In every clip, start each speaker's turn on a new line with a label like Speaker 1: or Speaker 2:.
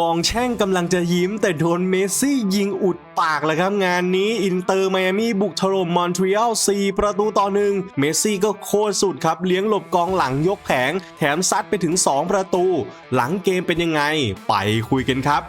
Speaker 1: กองแช่งกำลังจะยิ้ม แต่โดนเมสซี่ยิงอุดปากเลยครับงานนี้อินเตอร์ไมอามี่บุกถล่มมอนทรีออล4ประตูต่อหนึ่งเมสซี่ก็โคตรสุดครับเลี้ยงหลบกองหลังยกแผง แถมซัดไปถึง 2 ประตู หลังเกมเป็นยังไง ไปคุยกันครับ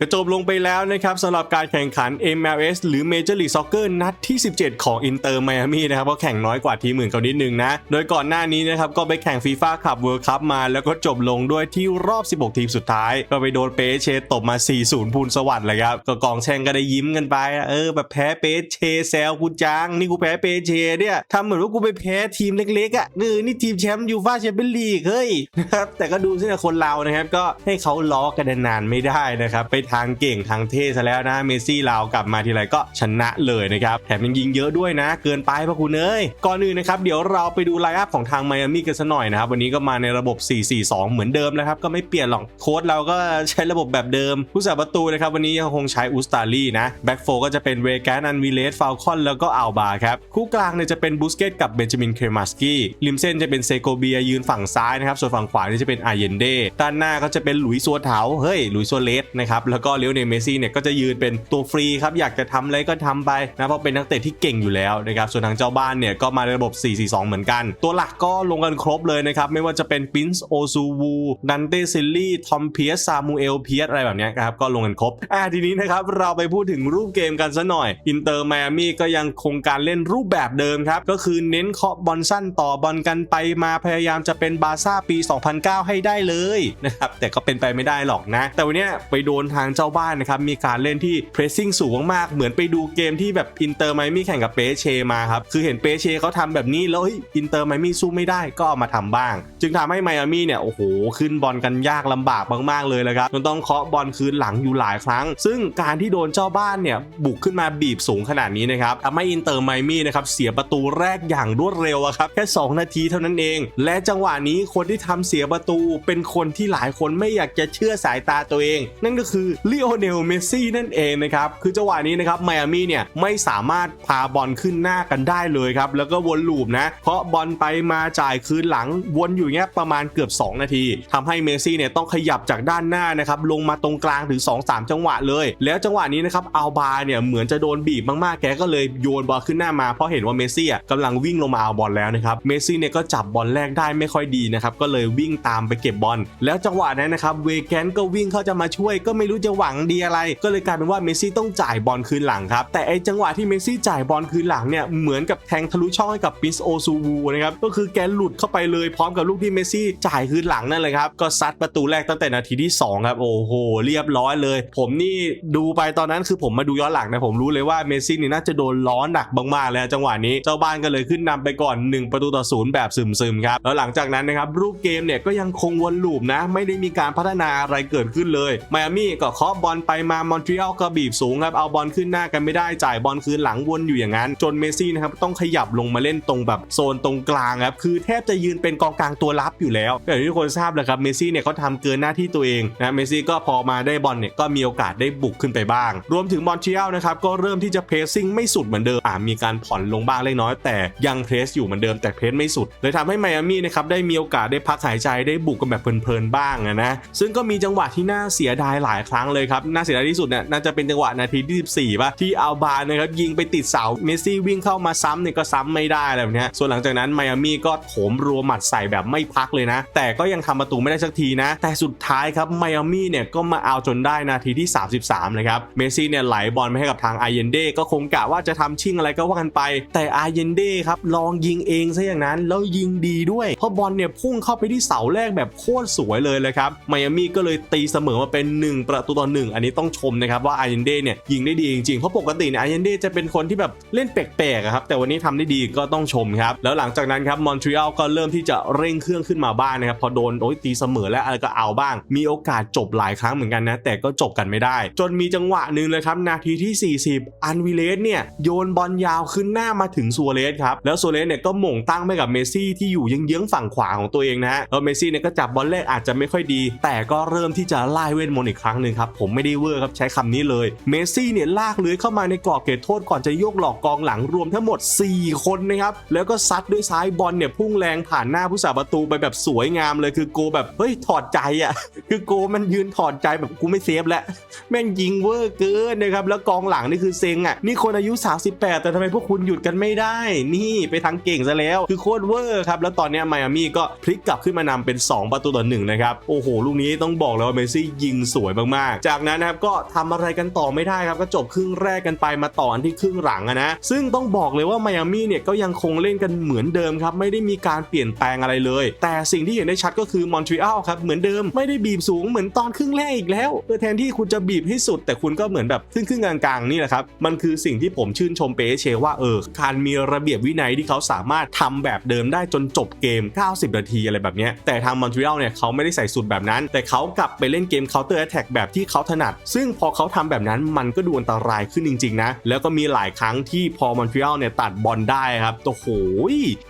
Speaker 1: กระจบลงไปแล้วนะครับสำหรับการแข่งขัน MLS หรือ Major League Soccer นัดที่ 17 ของ Inter Miami นะครับเพราะแข่งน้อยกว่าทีมอื่นเขานิดนึงนะ โดยก่อนหน้านี้นะครับก็ไปแข่ง FIFA Club World Cup มาแล้วก็จบลงด้วยที่รอบ 16 ทีมสุดท้ายก็ไปโดนเปเชตบมา 4-0 พูนสวัสดิ์เลยครับ ก็กองแช่งก็ได้ยิ้มกันไปเออแบบแพ้เปเชแซวกูจัง นี่กูแพ้เปเชเนี่ยทำเหมือนว่ากูไปแพ้ทีมเล็กๆอะเออนี่ทีมแชมป์ยูฟ่าแชมเปี้ยนลีกเฮ้ยนะครับแต่ก็ดูสินะคนเรานะครับก็ให้เขาล้อกันนานๆไม่ได้นะครับไปทางเก่งทางเท่ซะแล้วนะเมซี่เรากลับมาทีไรก็ชนะเลยนะครับแถมยังยิงเยอะด้วยนะ เกินไปพระคุณเอ้ยก่อนอื่นนะครับเดี๋ยวเราไปดูไลน์อัพของทางไมอามี่กันสักหน่อยนะครับวันนี้ก็มาในระบบ 4-4-2 เหมือนเดิมนะครับก็ไม่เปลี่ยนหรอกโค้ดเราก็ใช้ระบบแบบเดิม ผู้สาประตูนะครับวันนี้ยังคงใช้อุสตาลีนะแบ็กโฟก็จะเป็นเวแกนอันวิเลสฟาลคอนแล้วก็อัลบาครับคู่กลางเนี่ยจะเป็นบูสเกตกับเบนจามินเครมาสกี้ริมเส้นจะเป็นเซโกเบียยืนฝั่งซ้ายนะครับส่วนฝั่งขวานี่จะเป็นอาเยนเดด้านหน้าก็จะเป็นหลุยส์ซัวเถาเฮ้ยหลุยส์ซัวเลสนะครับแแล้วก็เลโอเนเมซี่เนี่ยก็จะยืนเป็นตัวฟรีครับอยากจะทำอะไรก็ทำไปนะเพราะเป็นนักเตะที่เก่งอยู่แล้วนะครับส่วนทางเจ้าบ้านเนี่ยก็มาในระบบ 4-4-2 เหมือนกัน ตัวหลักก็ลงกันครบเลยนะครับไม่ว่าจะเป็นปินส์โอซูวูดันเตซิลลี่ทอมเพียสซามูเอลเพียสอะไรแบบนี้ครับก็ลงกันครบอ่าทีนี้นะครับเราไปพูดถึงรูปเกมกันซะหน่อยอินเตอร์ไมอามี่ก็ยังคงการเล่นรูปแบบเดิมครับก็คือเน้นเคาะบอลสั้นต่อบอลกันไปมาพยายามจะเป็นบาร์ซ่าปี 2009 ให้ได้เลยนะครับแต่ก็เป็นไปไม่ได้หรอกนะ แต่วันนี้ไปโดนทางเจ้าบ้านนะครับมีการเล่นที่ pressing สูงมากๆเหมือนไปดูเกมที่แบบอินเตอร์ไมมี่แข่งกับเปเชมาครับคือเห็นเปเชเขาทำแบบนี้แล้วอินเตอร์ไมมี่สู้ไม่ได้ก็เอามาทำบ้าง จึงทำให้ไมอามี่เนี่ยโอ้โหขึ้นบอลกันยากลำบากมากๆเลยละครับจนต้องเคาะบอลคืนหลังอยู่หลายครั้ง ซึ่งการที่โดนเจ้าบ้านเนี่ยบุกขึ้นมาบีบสูงขนาดนี้นะครับทำให้อินเตอร์ไมมี่นะครับเสียประตูแรกอย่างรวดเร็วครับแค่ 2 นาทีเท่านั้นเอง และจังหวะนี้คนที่ทำเสียประตูเป็นคนที่หลายคนไม่อยากจะเชื่อสายตาตัวเอง นั่นก็คือลีโอเนล เมสซี่นั่นเองนะครับ คือจังหวะนี้นะครับไมอามี่เนี่ยไม่สามารถพาบอลขึ้นหน้ากันได้เลยครับ แล้วก็วนลูปนะ เพราะบอลไปมาจ่ายคืนหลังวนอยู่เงี้ยประมาณเกือบ 2 นาทีทำให้เมสซี่เนี่ยต้องขยับจากด้านหน้านะครับลงมาตรงกลางถึง 2-3 จังหวะเลย แล้วจังหวะนี้นะครับอัลบาเนี่ยเหมือนจะโดนบีบมากๆแกก็เลยโยนบอลขึ้นหน้ามาเพราะเห็นว่าเมสซี่อะกำลังวิ่งลงมาเอาบอลแล้วนะครับเมสซี่เนี่ยก็จับบอลแรกได้ไม่ค่อยดีนะครับก็เลยวิ่งตามไปเก็บบอล แล้วจังหวะนั้นนะครับเวแกนก็วิ่งเข้าจะมาช่วยก็ไม่รู้จะหวังดีอะไร ก็เลยกลายเป็นว่าเมสซี่ต้องจ่ายบอลคืนหลังครับ แต่ไอจังหวะที่เมสซี่จ่ายบอลคืนหลังเนี่ยเหมือนกับแทงทะลุช่องให้กับปิสโอซูวูนะครับก็คือแกหลุดเข้าไปเลยพร้อมกับลูกที่เมสซี่จ่ายคืนหลังนั่นเลยครับก็ซัดประตูแรกตั้งแต่นาทีที่สองครับโอ้โหเรียบร้อยเลย ผมนี่ดูไปตอนนั้นคือผมมาดูย้อนหลังนะผมรู้เลยว่าเมสซี่นี่น่าจะโดนล้อหนักมากๆเลยจังหวะนี้เจ้าบ้านก็เลยขึ้นนำไปก่อน 1 ประตูต่อศูนย์แบบซึมๆครับแล้วหลังจากนั้นนะครับรูปเกมเนี่ยก็ยังคงวนลูปนะ ไม่ได้มีการพัฒนาอะไรเกิดขึ้นเลยไมอามี่ก็เคาะบอลไปมามอนทรีออลก็บีบสูงครับเอาบอลขึ้นหน้ากันไม่ได้จ่ายบอลคืนหลังวนอยู่อย่างนั้น จนเมซี่นะครับต้องขยับลงมาเล่นตรงแบบโซนตรงกลางครับคือแทบจะยืนเป็นกองกลางตัวรับอยู่แล้วอย่างที่ทุกคนทราบแหละครับเมซี่เนี่ยเขาทำเกินหน้าที่ตัวเองนะเมซี่ก็พอมาได้บอลเนี่ยก็มีโอกาสได้บุกขึ้นไปบ้าง รวมถึงมอนทรีออลนะครับก็เริ่มที่จะเพรสซิ่งไม่สุดเหมือนเดิมอ่ามีการผ่อนลงบ้างเล็กน้อย แต่ยังเพรสอยู่เหมือนเดิมแต่เพรสไม่สุดเลยทำให้ไมอามี่นะครับได้มีโอกาสได้พักหายใจได้บุกกันแบบเพลินๆบ้างนะซึ่งก็มีจังหวะที่น่าเสียดายหลายครั้งเลยครับน่าเสียดายที่สุดเนี่ยน่าจะเป็นจังหวะนาทีที่14ป่ะที่อัลบานะครับยิงไปติดเสาเมสซี่วิ่งเข้ามาซ้ำเนี่ยก็ซ้ำไม่ได้อะไรแบบนี้ส่วนหลังจากนั้นไมอามี่ก็โถมรัวหมัดใส่แบบไม่พักเลยนะ แต่ก็ยังทำประตูไม่ได้สักทีนะ แต่สุดท้ายครับไมอามี่เนี่ยก็มาเอาจนได้นาทีที่ 33เลยครับเมสซี่เนี่ยไหลบอลไปให้กับทางอาเยนเดก็คงกะว่าจะทำชิ่งอะไรก็ว่ากันไป แต่อาเยนเดครับลองยิงเองซะอย่างนั้นแล้วยิงดีด้วยเพราะบอลเนี่ยพุ่งเข้าไปที่เสาแรกแบบโคตรสวยเลยเลยครับไมอามี่ก็เลยตีเสมอมาเป็น 1 ประตูต่อ1อันนี้ต้องชมนะครับว่าอาเยนเดเนี่ยยิงได้ดีจริงๆ เพราะปกติเนี่ยอาเยนเดจะเป็นคนที่แบบเล่นแปลกๆครับแต่วันนี้ทำได้ดีก็ต้องชมครับแล้วหลังจากนั้นครับมอนทรีออลก็เริ่มที่จะเร่งเครื่องขึ้นมาบ้างนะครับพอโดนโอ้ยตีเสมอแล้วอะไรก็เอาบ้าง มีโอกาสจบหลายครั้งเหมือนกันนะแต่ก็จบกันไม่ได้ จนมีจังหวะหนึ่งเลยครับนาทีที่ 40 อันวิเลสเนี่ยโยนบอลยาวขึ้นหน้ามาถึงซัวเรสครับแล้วซัวเรสเนี่ยก็หม่งตั้งไปกับเมซี่ที่อยู่เยื้องๆฝั่งขวาของตัวเองนะฮะแล้วเมซี่เนี่ยก็จับบอลแรกอาจจะไม่ค่อยดี แต่ก็เริ่มที่จะไล่เวทมนต์อีกครั้งหนึ่งครับผมไม่ได้เวอร์ครับใช้คำนี้เลยเมสซี่เนี่ยลากเลื้อยเข้ามาในกรอบเขตโทษก่อนจะโยกหลอกกองหลังรวมทั้งหมด 4 คนนะครับแล้วก็ซัดด้วยซ้ายบอลเนี่ยพุ่งแรงผ่านหน้าผู้สาประตูไปแบบสวยงามเลยคือโกแบบเฮ้ยถอดใจอะคือโกมันยืนถอดใจแบบกูไม่เซฟแล้วแม่งยิงเวอร์เกินนะครับแล้วกองหลังนี่คือเซ็งอะนี่คนอายุ 38 แต่ทำไมพวกคุณหยุดกันไม่ได้ นี่ไปทางเก่งซะแล้วคือโคตรเวอร์ครับแล้วตอนนี้ไมอามี่ก็พลิกกลับขึ้นมานำเป็น 2 ประตูต่อหนึ่งนะครับโอ้โหลูกนี้ต้องบอกเลยว่าเมสซี่ยิงสวยมากๆจากนั้นนะครับก็ทำอะไรกันต่อไม่ได้ครับก็จบครึ่งแรกกันไปมาต่ออันที่ครึ่งหลังนะซึ่งต้องบอกเลยว่าไมอามี่เนี่ยก็ยังคงเล่นกันเหมือนเดิมครับไม่ได้มีการเปลี่ยนแปลงอะไรเลย แต่สิ่งที่เห็นได้ชัดก็คือมอนทรีออลครับเหมือนเดิมไม่ได้บีบสูงเหมือนตอนครึ่งแรกอีกแล้วเออแทนที่คุณจะบีบให้สุด แต่คุณก็เหมือนแบบครึ่งครึ่งกลางๆนี่แหละครับมันคือสิ่งที่ผมชื่นชมเปเชว่าเออการมีระเบียบวินัยที่เขาสามารถทำแบบเดิมได้จนจบเกม 90 นาทีอะไรแบบเนี้ยแต่ทางมอนทรีออลเนี่ยเขาไม่ได้ใส่สูตรแบบนั้น แต่เขากลับไปเล่นเกม Counter Attack แบบที่เขาถนัด ซึ่งพอเขาทำแบบนั้นมันก็ดูอันตรายขึ้นจริงๆนะ แล้วก็มีหลายครั้งที่พอมอนทรีออลเนี่ยตัดบอลได้ครับโอ้โห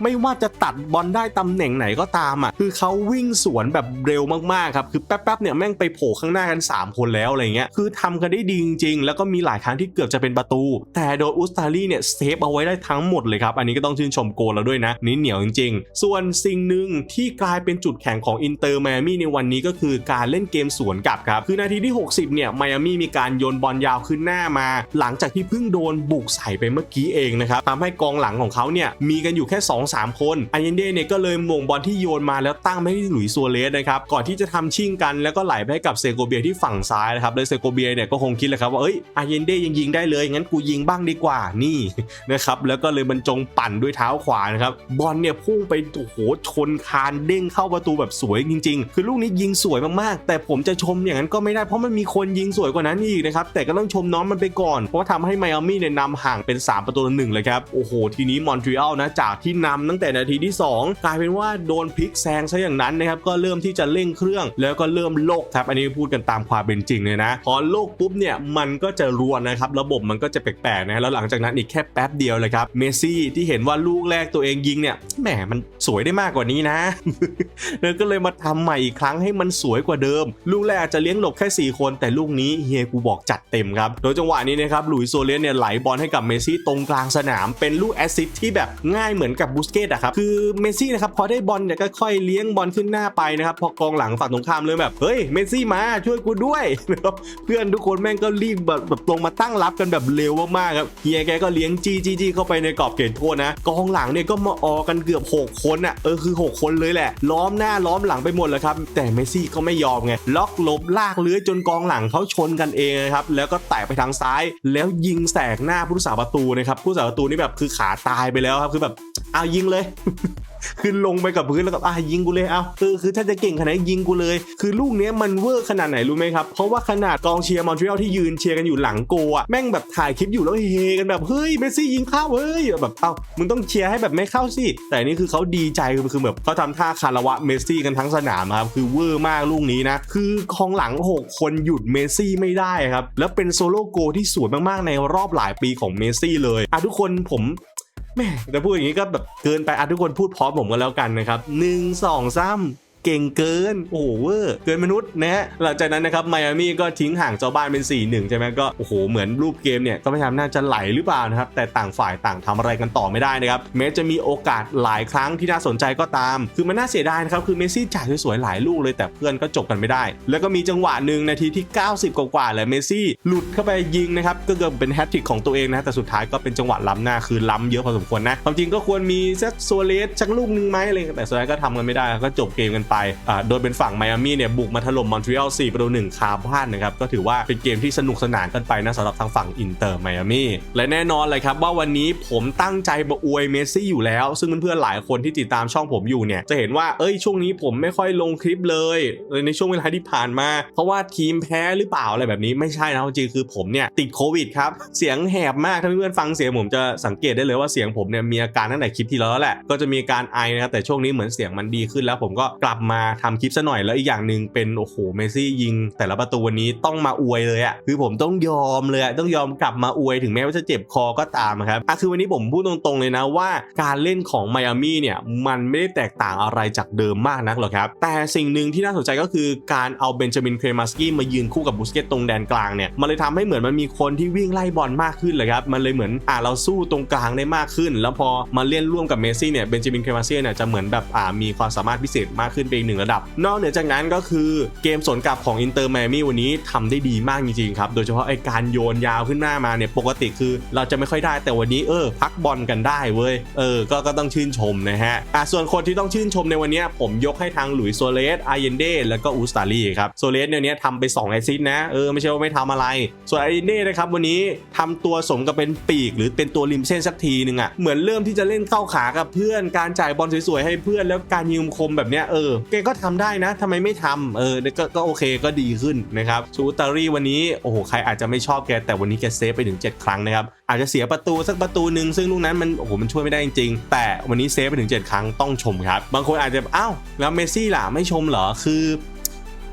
Speaker 1: ไม่ว่าจะตัดบอลได้ตำแหน่งไหนก็ตามอะคือเขาวิ่งสวนแบบเร็วมากๆครับคือแป๊บๆเนี่ยแม่งไปโผล่ข้างหน้ากัน 3 คนแล้วอะไรเงี้ยคือทำกันได้ดีจริงๆ แล้วก็มีหลายครั้งที่เกือบจะเป็นประตู แต่โดนอุสตาลีเนี่ยเซฟเอาไว้ได้ทั้งหมดเลยครับ อันนี้ก็ต้องชื่นชมโกลแล้วด้วยนะ นี่เหนียวจริงๆ ส่วนสิ่งหนึ่งที่กลายเป็นจุดแข็งของอินเตอร์ไมอามี่ในวันนี้ก็คือการเล่นเกมสวนกลับครับ คือนาทีที่60 เนี่ยไมอามี่มีการโยนบอลยาวขึ้นหน้ามา หลังจากที่เพิ่งโดนบุกใส่ไปเมื่อกี้เองนะครับทำให้กองหลังของเขาเนี่ยมีกันอยู่แค่ 2-3 คนอายันเดเนี่ยก็เลยม่งบอลที่โยนมาแล้วตั้งไปให้หลุยส์ซัวเรสนะครับก่อนที่จะทำชิ่งกันแล้วก็ไหลไปให้กับเซโกเบียที่ฝั่งซ้ายนะครับเลยเซโกเบียเนี่ยก็คงคิดเลยครับว่าเอ้ยอายันเดยังยิงได้เลยงั้นกูยิงบ้างดีกว่านี่นะครับแล้วก็เลยบรรจงปั่นด้วยเท้าขวานะครับบอลเนี่ยพุ่งไปโอ้โหชนคานเด้งเข้าประตูแบบสวยจริง ๆ คือลูกนี้ยิงสวยมากๆ แต่ผมจะชมอย่างนั้นก็ไม่ได้เพราะมันมีคนยิงสวยกว่านั้นอีกนะครับ แต่ก็ต้องชมน้องมันไปก่อน เพราะว่าทำให้ไมอามี่เนี่ยนำห่างเป็น 3 ประตูต่อหนึ่งเลยครับ โอ้โห ทีนี้มอนทรีออลนะจากที่นำตั้งแต่นาทีที่ 2 กลายเป็นว่าโดนพลิกแซงซะอย่างนั้นนะครับ ก็เริ่มที่จะเร่งเครื่อง แล้วก็เริ่มโลกครับ อันนี้พูดกันตามความเป็นจริงเลยนะ พอโลกปุ๊บเนี่ยมันก็จะรวนนะครับ ระบบมันก็จะแปลกๆนะแล้วหลังจากนั้นอีกแค่แป๊บเดียวเลยครับ เมซี่ที่เห็นว่าลูกแรกตัวเองยิงเนี่ย แหม มันสวยได้มากกว่านี้นะแล้วก็เลยมาทำใหม่อีกครั้งให้มันสวยกว่าเดิม ลูกแรกจะเลี้ยงหลบแค่4คน แต่ลูกนี้เฮียกูบอกจัดเต็มครับ โดยจังหวะนี้นะครับหลุยส์โซเลสเนี่ยไหลบอลให้กับเมซี่ตรงกลางสนามเป็นลูกแอสซิสต์ที่แบบง่ายเหมือนกับบูสเกตอะครับคือเมซี่นะครับพอได้บอลเนี่ยก็ค่อยเลี้ยงบอลขึ้นหน้าไปนะครับพอกองหลังฝั่งตรงข้ามเลยแบบเฮ้ยเมซี่มาช่วยกูด้วยนะครับเพื่อนทุกคนแม่งก็รีบแบบแบบลงมาตั้งรับกันแบบเร็วมากๆครับเฮียแกก็เลี้ยงจี้จี้จี้เข้าไปในกรอบเขตโทษนะกองหลังเนี่ยก็มาออกันเกือบ 6 คนอะเออคือ 6 คนเลยแหละ ล้อมหน้าล้อมหลังไปหมดเลยครับแต่เมซี่ก็ไม่ยอมไงล็อกลบลากเลื้อยจนกองหลังเขาชนกันเองนะครับแล้วก็แตะไปทางซ้ายแล้วยิงแสกหน้าผู้รักษาประตูนะครับผู้รักษาประตูนี่แบบคือขาตายไปแล้วครับคือแบบเอายิงเลย คือลงไปกับพื้นแล้วก็อะยิงกูเลยเอาคือคือถ้าจะเก่งขนาดยิงกูเลย คือลูกเนี้ยมันเวอร์ขนาดไหนรู้ไหมครับ เพราะว่าขนาดกองเชียร์มอนทรีออลที่ยืนเชียร์กันอยู่หลังโกอะแม่งแบบถ่ายคลิปอยู่แล้วเฮกันแบบเฮ้ยเมสซี่ยิงเข้าเฮ้ยแบบเอ้ามึงต้องเชียร์ให้แบบไม่เข้าสิแต่นี่คือเขาดีใจคือคือแบบเขาทำท่าคารวะเมสซี่กันทั้งสนามครับคือเวอร์มากลูกนี้นะคือกองหลัง 6 คนหยุดเมสซี่ไม่ได้ครับแล้วเป็นโซโล่โกที่สวยมากๆในรอบหลายปีของเมสซี่เลยอะทุกคนผม แม่แต่พูดอย่างนี้ก็แบบเกินไปอะทุกคนพูดพร้อมผมกันแล้วกันนะครับหนึ่งสองสาม เก่งเกิน โอ้โหเวอร์เกินมนุษย์นะฮะหลังจากนั้นนะครับไมอามี่ก็ทิ้งห่างเจ้าบ้านเป็น 4-1 ใช่ไหมก็โอ้โหเหมือนรูปเกมเนี่ยก็พยายามน่าจะไหลหรือเปล่านะครับแต่ต่างฝ่ายต่างทำอะไรกันต่อไม่ได้นะครับแม้จะมีโอกาสหลายครั้งที่น่าสนใจก็ตาม คือมันน่าเสียดายนะครับคือเมสซี่จ่ายสวยๆหลายลูกเลยแต่เพื่อนก็จบกันไม่ได้ แล้วก็มีจังหวะหนึ่งนาทีที่ 90 กว่าๆแหละเมสซี่หลุดเข้าไปยิงนะครับก็เกือบเป็นแฮตทริกของตัวเองนะแต่สุดท้ายก็เป็นจังหวะล้ำหน้าคือล้ำเยอะพอสมควรนะความจริงก็ควรมีสักโซเลสสักลูกหนึงไหมอะไรแต่สุดท้ายก็ทำกันไม่ได้ก็จบเกมกันไปโดยเป็นฝั่งไมอามี่เนี่ยบุกมาถล่มมอนทรีออล4ประตู1คาบ้านนะครับก็ถือว่าเป็นเกมที่สนุกสนานกันไปนะสำหรับทางฝั่งอินเตอร์ไมอามี่และแน่นอนเลยครับว่าวันนี้ผมตั้งใจมาอวยเมสซี่อยู่แล้ว ซึ่งเพื่อนๆหลายคนที่ติดตามช่องผมอยู่เนี่ยจะเห็นว่าเอ้ยช่วงนี้ผมไม่ค่อยลงคลิปเลยในช่วงเวลาที่ผ่านมา เพราะว่าทีมแพ้หรือเปล่าอะไรแบบนี้ไม่ใช่นะจริงคือผมเนี่ยติดโควิดครับเสียงแหบมากถ้าเพื่อนๆฟังเสียงผมจะสังเกตได้เลยว่าเสียงผมเนี่ยมีอาการตั้งแต่คลิปที่แล้วแหละก็จะมีอาการไอนะครับแต่ช่วงนี้เหมือนเสียงมันดีขึ้นแล้วผมก็กลับบมาทำคลิปซะหน่อยแล้วอีกอย่างหนึ่งเป็นโอ้โหเมซี่ยิง แต่ละประตูวันนี้ต้องมาอวยเลยอะคือผมต้องยอมเลยต้องยอมกลับมาอวยถึงแม้ว่าจะเจ็บคอก็ตามครับอะคือวันนี้ผมพูดตรงๆเลยนะว่าการเล่นของไมอามี่เนี่ยมันไม่ได้แตกต่างอะไรจากเดิมมากนักหรอกครับ แต่สิ่งหนึ่งที่น่าสนใจก็คือการเอาเบนจามินเครมาสกี้มายืนคู่กับบูสเกตตรงแดนกลางเนี่ยมันเลยทำให้เหมือนมันมีคนที่วิ่งไล่บอลมากขึ้นเลยครับมันเลยเหมือนอ่าเราสู้ตรงกลางได้มากขึ้น แล้วพอมาเล่นร่วมกับเมซี่เนี่ยเบนจามินเครมาสกี้เนี่ยจะเหมือนแบบอ่ามีความสามารถพิเศษมากขึ้นไปอีกหนึ่งระดับ นอกเหนือจากนั้นก็คือเกมสวนกลับของอินเตอร์ไมอามี่วันนี้ทำได้ดีมากจริงๆครับ โดยเฉพาะไอการโยนยาวขึ้นหน้ามาเนี่ยปกติคือ เราจะไม่ค่อยได้แต่วันนี้เออ พักบอลกันได้เว้ยเออก็ก็ต้องชื่นชมนะฮะอะส่วนคนที่ต้องชื่นชมในวันนี้ผมยกให้ทางหลุยส์โซเลสอาเยนเดแล้วก็อูสตาลีครับโซเลสเนี่ยนี้ทำไป2แอซิสนะเออไม่ใช่ว่าไม่ทำอะไร ส่วนอาเยนเดนะครับวันนี้ทำตัวสมกับเป็นปีก หรือเป็นตัวริมเส้นสักทีหนึ่งอะ่ะเหมือนเริ่มที่จะเล่นเข้าขากับเพื่อนการจ่ายบอลสวยๆให้เพื่อนแล้วการยิงคมแบบเนี้ยเออแกก็ทำได้นะทำไมไม่ทำเออก็ก็โอเคก็ดีขึ้นนะครับชูตารีวันนี้โอ้โหใครอาจจะไม่ชอบแกแต่วันนี้แกเซฟไปถึง 7 ครั้งนะครับอาจจะเสียประตูสักประตูหนึ่งซึ่งลูกนั้นมันโอ้โหมันช่วยไม่ได้จริงๆ แต่วันนี้เซฟไปถึง 7 ครั้งต้องชมครับ บางคนอาจจะอ้าวแล้วเมสซี่ล่ะไม่ชมเหรอคือ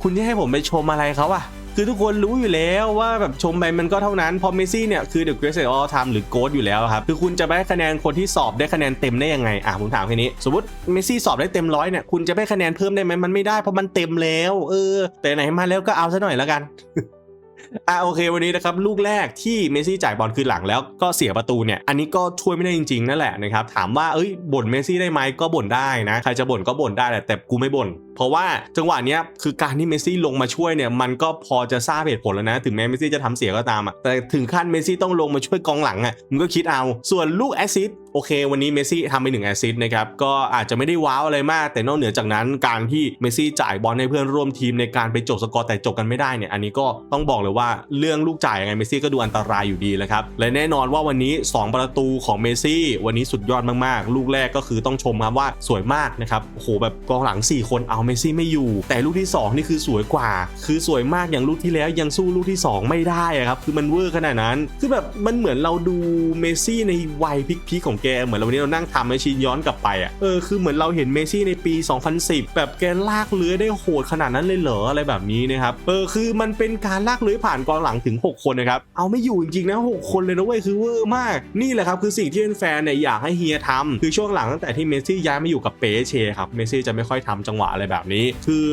Speaker 1: คุณจะให้ผมไปชมอะไรเขาอะ คือทุกคนรู้อยู่แล้วว่าแบบชมไปมันก็เท่านั้นพอเมซี่เนี่ยคือ the greatest of all time หรือ GOAT อยู่แล้วครับคือคุณจะไปให้คะแนนคนที่สอบได้คะแนนเต็มได้ยังไงอะผมถามแค่นี้ สมมติเมซี่สอบได้เต็มร้อยเนี่ยคุณจะไปให้คะแนนเพิ่มได้ไหมมันไม่ได้เพราะมันเต็มแล้วเออ แต่ไหนมาแล้วก็เอาซะหน่อยแล้วกันอะโอเควันนี้นะครับลูกแรกที่เมซี่จ่ายบอลคืนหลังแล้วก็เสียประตูเนี่ยอันนี้ก็ช่วยไม่ได้จริงๆนั่นแหละนะครับถามว่าเอ้ยบ่นเมซี่ได้ไหมก็บ่นได้นะ ใครจะบ่นก็บ่นได้แหละแต่กูไม่บ่น เพราะว่าจังหวะเนี้ยคือการที่เมสซี่ลงมาช่วยเนี่ยมันก็พอจะทราบเหตุผลแล้วนะ ถึงแม้เมสซี่จะทำเสียก็ตามอะแต่ถึงขั้นเมสซี่ต้องลงมาช่วยกองหลังอะมึงก็คิดเอาส่วนลูกแอซิสต์โอเค วันนี้เมสซี่ทำไปหนึ่งแอซิสต์นะครับก็อาจจะไม่ได้ว้าวอะไรมาก แต่นอกเหนือจากนั้นการที่เมสซี่จ่ายบอลให้เพื่อนร่วมทีมในการไปจบสกอร์แต่จบกันไม่ได้เนี่ยอันนี้ก็ต้องบอกเลยว่าเรื่องลูกจ่ายยังไงเมสซี่ก็ดูอันตรายอยู่ดีแหละครับและแน่นอนว่าวันนี้ 2 ประตูของเมสซี่ วันนี้สุดยอดมากๆ ลูกแรกก็คือต้องชมครับว่าสวยมากนะครับโหแบบกองหลัง 4 คนเอาเมซี่ไม่อยู่ แต่ลูกที่ 2 นี่คือสวยกว่า คือสวยมากอย่างลูกที่แล้วยังสู้ลูกที่ 2 ไม่ได้อะครับคือมันเวอร์ขนาดนั้น คือแบบมันเหมือนเราดูเมซี่ในวัยพิกๆของแกเหมือนเราวันนี้เรานั่งทำให้ชินย้อนกลับไปอะเออคือเหมือนเราเห็นเมซี่ในปี 2010 แบบแกลากเลื้อยได้โหดขนาดนั้นเลยเหรออะไรแบบนี้นะครับเออคือมันเป็นการลากเลื้อยผ่านกองหลังถึง 6 คนนะครับเอาไม่อยู่จริงๆนะ6คนเลยนะเว้ยคือเวอร์มากนี่แหละครับคือสิ่งที่แฟนเนี่ยอยากให้เฮียทำคือช่วงหลังตั้งแต่ที่เมซี่ย้ายมาอยู่กับเปเชครับเมซี่จะไม่ค่อยทำจังหวะอะไรแบบนี้ คือ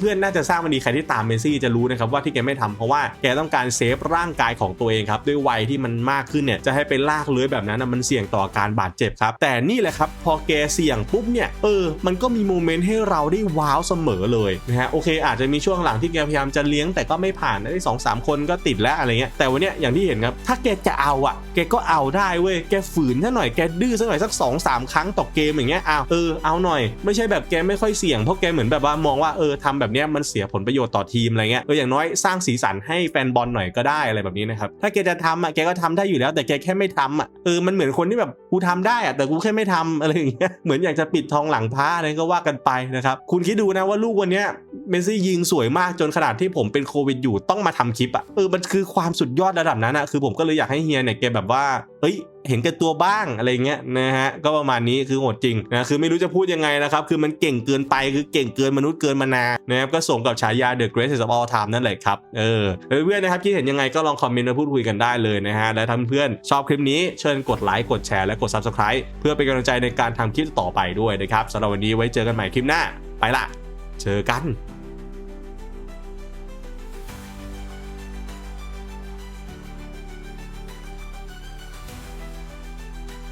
Speaker 1: เพื่อนๆน่าจะทราบมันดีใครที่ตามเมซี่จะรู้นะครับว่าที่แกไม่ทำเพราะว่าแกต้องการเซฟร่างกายของตัวเองครับด้วยวัยที่มันมากขึ้นเนี่ยจะให้ไปลากเลื้อยแบบนั้นนะมันเสี่ยงต่อการบาดเจ็บครับ แต่นี่แหละครับพอแกเสี่ยงปุ๊บเนี่ยเออมันก็มีโมเมนต์ให้เราได้ว้าวเสมอเลยนะฮะโอเค อาจจะมีช่วงหลังที่แกพยายามจะเลี้ยงแต่ก็ไม่ผ่านได้สองสามคนก็ติดแล้วอะไรเงี้ยแต่วันเนี้ยอย่างที่เห็นครับถ้าแกจะเอาอะแกก็เอาได้เว้ยแกฝืนซะหน่อยแกดื้อซะหน่อยสัก2อสามครั้งต่อเกมอย่างเงี้ยเอาเออเอาหน่อยไม่ใช่แบบแกไม่ค่อยเสี่ยงเพราะแกเหมือนแบบว่ามองว่าเออทำแบบเนี้ยมันเสียผลประโยชน์ต่อทีมอะไรเงี้ยเอออย่างน้อยสร้างสีสันให้แฟนบอลหน่อยก็ได้อะไรแบบนี้นะครับถ้าแกจะทำอะแกก็ทำได้อยู่แล้ว แต่แกแค่ไม่ทำอะเออมันเหมือนคนที่แบบกูทำได้อะแต่กูแค่ไม่ทำอะไรอย่างเงี้ยเหมือนอยากจะปิดทองหลังพระอะไรก็ว่ากันไปนะครับคุณคิดดูนะว่าลูกวันเนี้ยเมสซี่ยิงสวยมากจนขนาดที่ผมเป็นโควิดอยู่ต้องมาทำคลิปอะเออมันคือความสุดยอดระดับนั้นอะคือผมก็เลยอยากให้เฮียเนี่ยแกแบบว่าเฮ้ย เห็นแก่ตัวบ้างอะไรเงี้ยนะฮะก็ประมาณนี้คือโหดจริงนะคือไม่รู้จะพูดยังไงนะครับ คือมันเก่งเกินไปคือเก่งเกินมนุษย์เกินมานานะครับก็ส่งกับฉายา The Greatest of All Time นั่นแหละครับเออเพื่อนๆนะครับคิดเห็นยังไงก็ลองคอมเมนต์มาพูดคุยกันได้เลยนะฮะและถ้าเพื่อนชอบคลิปนี้เชิญกดไลค์กดแชร์และกด Subscribe เพื่อเป็นกำลังใจในการทำคลิปต่อไปด้วยนะครับสำหรับวันนี้ไว้เจอกันใหม่คลิปหน้า ไปละ เจอกัน